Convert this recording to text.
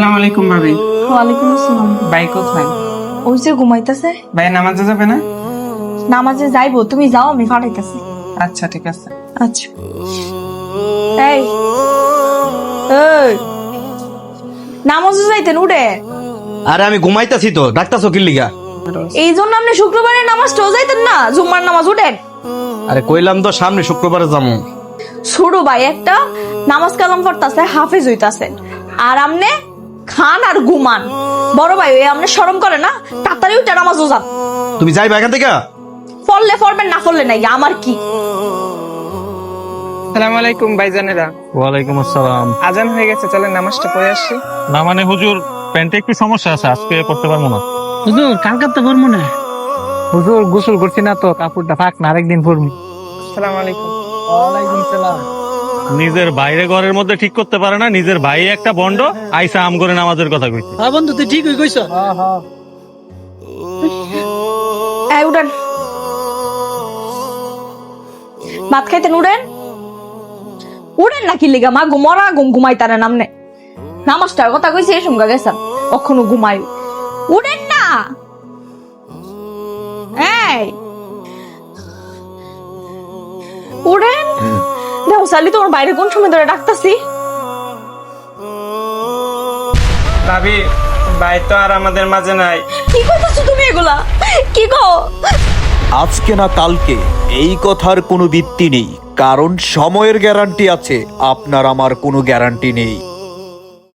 সালাম আলাইকুম ভাবি। ওয়ালাইকুম আসসালাম। ভাই কোথায়? ওই যে ঘুমাইতেছে। ভাই নামাজে যাবে না? নামাজে যাইবো তুমি যাও আমি ফাটাইতেছি আচ্ছা ঠিক আছে। আচ্ছা। এই এই। নামাজে যাইতেন উঠে। আরে আমি ঘুমাইতাছি তো ডাক্তার চকির লিগা? এই জন্য আপনি শুক্রবারের নামাজটাও যাইতেন না জুম্মার নামাজ উঠেন। আরে কইলাম তো সামনে শুক্রবারে যাব ছোট ভাই একটা নামাজ কালাম পড়তাছে হাফেজ হইতাছেন। আর আমনে খান আর ঘুমান। বড় ভাই ওই আমনে শরম করে না? তাড়াতাড়ি উঠে নামাজও যান। তুমি যাইবা এখান থেকে? ফললে ফলবেন না ফললে নাই আমার কি? সালাম আলাইকুম ভাইজানেরা। ওয়ালাইকুম আসসালাম। আজান হয়ে গেছে চলেন নামাজটা পড়ে আসি। না মানে হুজুর প্যান্টে একটু সমস্যা আছে আজকে পড়তে পারব না। হুজুর কালকার তো পড়ব না। হুজুর গোসল করছি না তো কাপড়টা ফাঁক না আরেকদিন পড়বি সালাম আলাইকুম। ওয়ালাইকুম সালাম। নিজের বাইরে ঘরের মধ্যে ঠিক করতে পারে না নিজের ভাই একটা বন্ড আইসা আম করে নামাজের কথা কইছে। হ্যাঁ বন্ধু তুই ঠিকই কইছ। এই উঠেন ভাত খাইতেন উঠেন উঠেন নাকি লিগা? মা ঘুমরা ঘুম ঘুমাই তার নামনে। নামাজটার কথা কইছে এই সঙ্গে গেছেন কখনো ঘুমাই উড়েন না! এই সালি তোমার বাইরে কোন সময় ধরে ডাকতাছি? ভাবি ভাই তো আর আমাদের মাঝে নাই। কি কইতাছো তুমি এগুলা? কি গো আজকে না কালকে এই কথার কোনো ভিত্তি নেই কারণ সময়ের গ্যারান্টি আছে আপনার আমার কোনো গ্যারান্টি নেই।